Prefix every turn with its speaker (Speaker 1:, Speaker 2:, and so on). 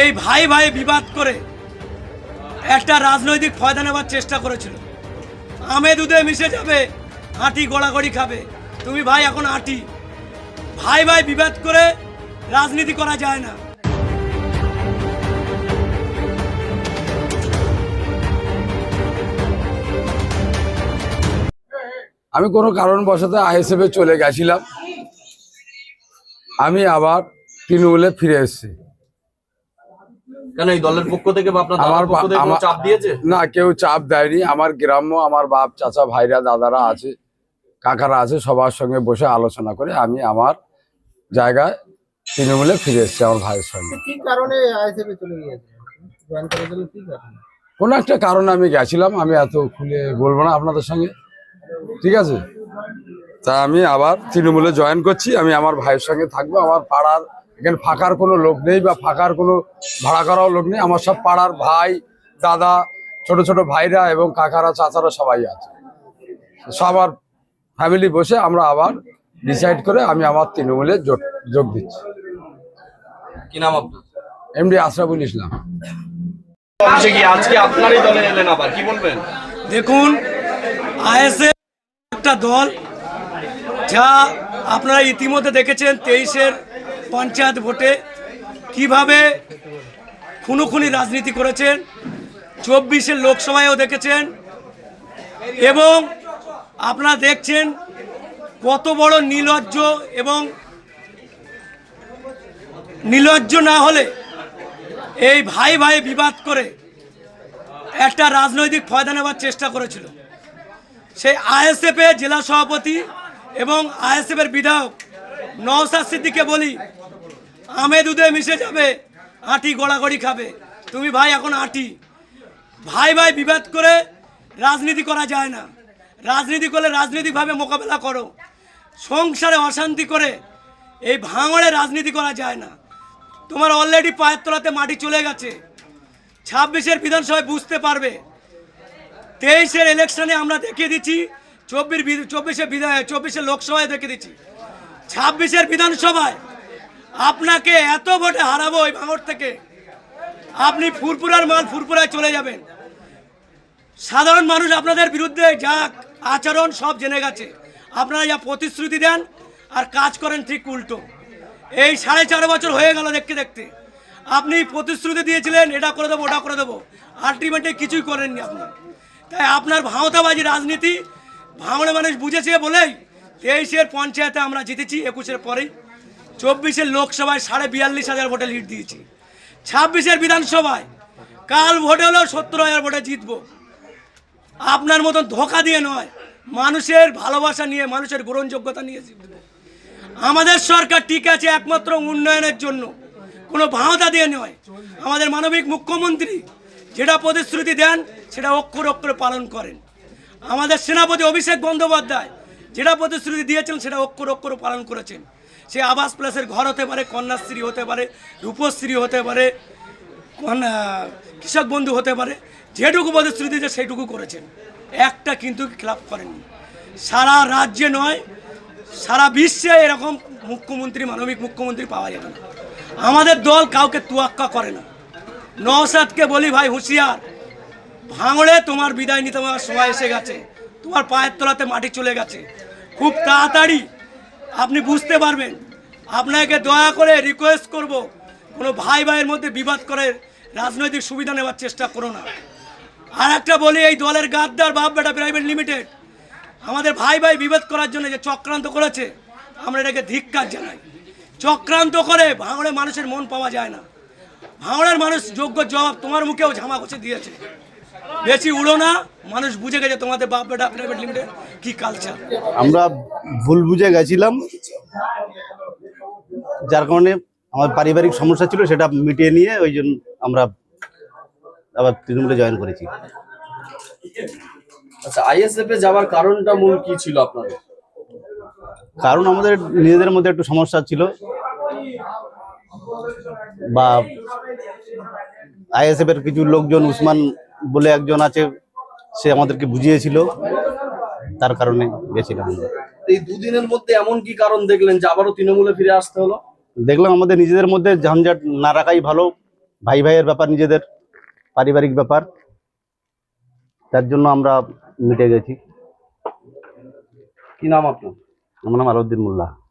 Speaker 1: এই ভাই ভাই বিবাদ করে একটা রাজনৈতিক ফয়দা নেবার চেষ্টা করেছিল। আমে দুধে মিশে যাবে হাঁটি গড়াগড়ি খাবে। তুমি ভাই এখন আটি। ভাই ভাই বিবাদ করে রাজনীতি করা যায় না।
Speaker 2: আমি কোনো কারণবশত আইএসএফে চলে গেছিলাম। আমি আবার তৃণমূলে ফিরে এসেছি।
Speaker 3: কেন এই দলের পক্ষ থেকে বা আপনার
Speaker 2: আমার
Speaker 3: পক্ষ থেকে কোনো চাপ দিয়েছে?
Speaker 2: না কেউ চাপ দেয়নি। আমার গ্রাম্য আমার বাপ চাচা ভাইরা দাদারা আছে কাকারা আছে সবার সঙ্গে বসে আলোচনা করে আমি আমার জায়গায় তৃণমূলে ফিরে এসেছি আমার ভাইয়ের সঙ্গে।
Speaker 4: কি কারণে আইএসএফে চলে গিয়েছে? জয়েন করার জন্য কি কারণে?
Speaker 2: কোনো একটা কারণে আমি গেছিলাম আমি এত খুলে বলব না আপনাদের সঙ্গে। ঠিক আছে? তা আমি আবার তৃণমূলে জয়েন করছি আমি আমার ভাইয়ের সঙ্গে থাকব আমার পাড়ার এখানে ফাঁকার কোনো লোক নেই বা ফাঁকার কোনো ভাড়া করাও লোক নেই। আমার সব পাড়ার ভাই দাদা ছোট ছোট ভাইরা এবং কাকারা চাচারা সবাই আছে। সবার ফ্যামিলি বসে আমরা আবার ডিসাইড করে আমি আমার তৃণমূলে যোগ যোগ দিচ্ছি।
Speaker 3: কি নাম আপনার?
Speaker 2: এমডি আশরাফুল ইসলাম।
Speaker 3: আজকে আপনারই দলে এলেন আবার কি বলবেন?
Speaker 1: দেখুন আইএসএফ একটা দল যা আপনারা ইতিমধ্যে দেখেছেন তেইশের পঞ্চায়েত ভোটে কীভাবে খুনোখুনি রাজনীতি করেছেন, চব্বিশের লোকসভায়ও দেখেছেন, এবং আপনারা দেখছেন কত বড় নির্লজ্জ এবং নির্লজ্জ না হলে এই ভাই ভাই বিবাদ করে একটা রাজনৈতিক ফয়দা নেওয়ার চেষ্টা করেছিল। সেই আইএসএফ এর জেলা সভাপতি এবং আইএসএফ এর বিধায়ক নওসাদ সিদ্দিকে বলি আমে দুধে মিশে যাবে, আটি গড়াগড়ি খাবে। তুমি ভাই এখন আটি। ভাই ভাই বিবাদ করে রাজনীতি করা যায় না। রাজনীতি করলে রাজনৈতিকভাবে মোকাবেলা করো। সংসারে অশান্তি করে এই ভাঙড়ে রাজনীতি করা যায় না। তোমার অলরেডি পায়ের তলাতে মাটি চলে গেছে। ছাব্বিশের বিধানসভায় বুঝতে পারবে। তেইশের ইলেকশনে আমরা দেখিয়ে দিচ্ছি, চব্বিশ চব্বিশে বিধায় চব্বিশের লোকসভায় দেখিয়ে দিচ্ছি। ছাব্বিশের বিধানসভায় আপনাকে এত ভোটে হারাবো ওই ভাঙর থেকে। আপনি ফুরপুরার মাল ফুরপুরায় চলে যাবেন। সাধারণ মানুষ আপনাদের বিরুদ্ধে যা আচরণ সব জেনে গেছে। আপনারা যা প্রতিশ্রুতি দেন আর কাজ করেন ঠিক উল্টো। এই সাড়ে চার বছর হয়ে গেল দেখতে দেখতে। আপনি প্রতিশ্রুতি দিয়েছিলেন, এটা করে দেবো, ওটা করে দেবো। আলটিমেটলি কিছুই করেননি আপনি। তাই আপনার ভাঁওতাবাজি রাজনীতি ভাঙড়ে মানুষ বুঝেছে বলেই তেইশের পঞ্চায়েতে আমরা জিতেছি, একুশের পরেই। চব্বিশের লোকসভায় সাড়ে বিয়াল্লিশ হাজার ভোটে লিড দিয়েছি। ছাব্বিশের বিধানসভায়, কাল ভোটে হলেও সত্তর হাজার ভোটে জিতবো। আপনার মতন ধোকা দিয়ে নয়, মানুষের ভালোবাসা নিয়ে, মানুষের গ্রহণযোগ্যতা নিয়ে জিতবো। আমাদের সরকার ঠিক আছে একমাত্র উন্নয়নের জন্য, কোনো ভাঁওতা দিয়ে নয়। আমাদের মানবিক মুখ্যমন্ত্রী যেটা প্রতিশ্রুতি দেন, সেটা অক্ষর অক্ষরে পালন করেন। আমাদের সেনাপতি অভিষেক বন্দ্যোপাধ্যায় যেটা প্রতিশ্রুতি দিয়েছেন সেটা অক্ষর অক্ষর পালন করেছেন। সে আবাস প্লাসের ঘর হতে পারে, কন্যাশ্রী হতে পারে, রূপশ্রী হতে পারে কন্যা কৃষক বন্ধু হতে পারে, যেটুকু প্রতিশ্রুতি দিয়েছে সেইটুকু করেছেন। একটা কিন্তু খেলাপ করেননি। সারা রাজ্যে নয়, সারা বিশ্বে এরকম মুখ্যমন্ত্রী, মানবিক মুখ্যমন্ত্রী পাওয়া যাবে না। আমাদের দল কাউকে তুয়াক্কা করে না। নওসাদকে বলি ভাই, হুঁশিয়ার। ভাঙড়ে তোমার বিদায় নিতে আমার সময় এসে গেছে। তোমার পায়ের তলাতে মাটি চলে গেছে। খুব তাড়াতাড়ি আপনি বুঝতে পারবেন। আপনাকে দয়া করে রিকোয়েস্ট করব, কোনো ভাই ভাইয়ের মধ্যে বিবাদ করে রাজনৈতিক সুবিধা নেওয়ার চেষ্টা করো না। আর একটা বলি, এই দলের গাদ্দার বাপ বেটা প্রাইভেট লিমিটেড, আমাদের ভাই ভাই বিবাদ করার জন্য যে চক্রান্ত করেছে, আমরা এটাকে ধিক্কার জানাই। চক্রান্ত করে ভাঙড়ে মানুষের মন পাওয়া যায় না। ভাঙড়ের মানুষ যোগ্য জবাব তোমার মুখেও ঝামা ঘষে দিয়েছে। বেশি উড়ো না মানুষ বুঝে গেছে তোমাদের বাপ বেটা প্রাইভেট লিমিটেড কি কালচার
Speaker 5: আমরা ভুল বুঝে গেছিলাম যার কারণে আমার পারিবারিক সমস্যা ছিল সেটা মিটিয়ে নিয়ে ওই জন্য আমরা আবার তৃণমূলে জয়েন করেছি।
Speaker 3: আচ্ছা আইএসএফ এ যাওয়ার কারণটা মূল কি ছিল আপনাদের
Speaker 5: কারণ আমাদের নিজেদের মধ্যে একটু সমস্যা ছিল। বা আইএসএফ এর কিছু লোকজন উসমান বলে একজন আছে সে আমাদেরকে বুঝিয়েছিল। তার কারণে গেছিলাম আমরা।
Speaker 3: এই দুদিনের মধ্যে এমন কি কারণ দেখলেন যে আবারও তৃণমূলে ফিরে আসতে হলো?
Speaker 5: দেখলাম আমাদের নিজেদের মধ্যে ঝঞ্ঝাট না রাখাই ভালো। ভাই ভাইয়ের ব্যাপার নিজেদের পারিবারিক ব্যাপার। তার জন্য আমরা মিটে গেছি।
Speaker 3: কি নাম আপনার?
Speaker 5: আমার নাম আলাউদ্দিন মোল্লা।